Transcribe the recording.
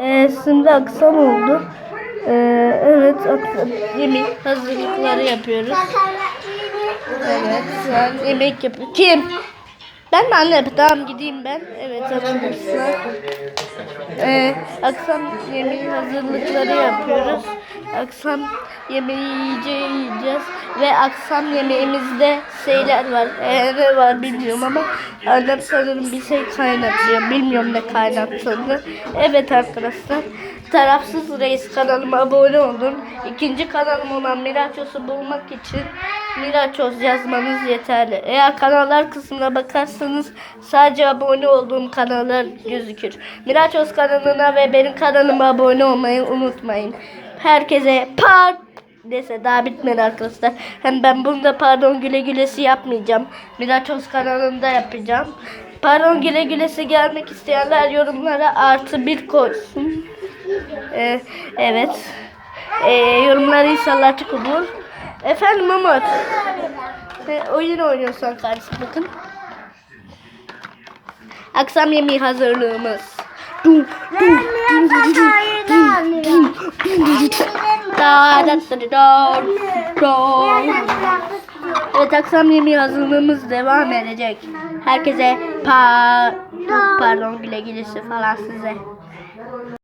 Ee, şimdi akşam oldu. Ee, evet akşam yemek hazırlıkları yapıyoruz. Evet şu an yemek yapıyor. Kim? Ben mi anne? Tamam gideyim ben. Evet arkadaşlar. Ee, akşam yemeği hazırlıkları yapıyoruz. Akşam yemeği yiyeceğiz. Ve akşam yemeğimizde şeyler var. Ee, ne var bilmiyorum ama annem sanırım bir şey kaynatıyor. Bilmiyorum ne kaynattığını. Evet arkadaşlar. Tarafsız Reis kanalıma abone olun. İkinci kanalım olan Miraços'u bulmak için Miraços yazmanız yeterli. Eğer kanallar kısmına bakarsanız sadece abone olduğum kanallar gözükür. Miraços kanalına ve benim kanalıma abone olmayı unutmayın. Herkese par Neyse daha bitmedi arkadaşlar. Hem ben bunda pardon güle gülesi yapmayacağım. Miraços kanalında yapacağım. Pardon güle gülesi gelmek isteyenler yorumlara artı bir koysun. Ee, evet. Ee, yorumları inşallah açık olur. Efendim Umut. Ee, oyun oynuyorsan kardeşim bakın. Akşam yemeği hazırlığımız. Dum, dum, dum, dum, dum, dum, dum, dum. Evet akşam yemeği hazırlığımız devam edecek. Herkese pa pardon güle gülesi falan size.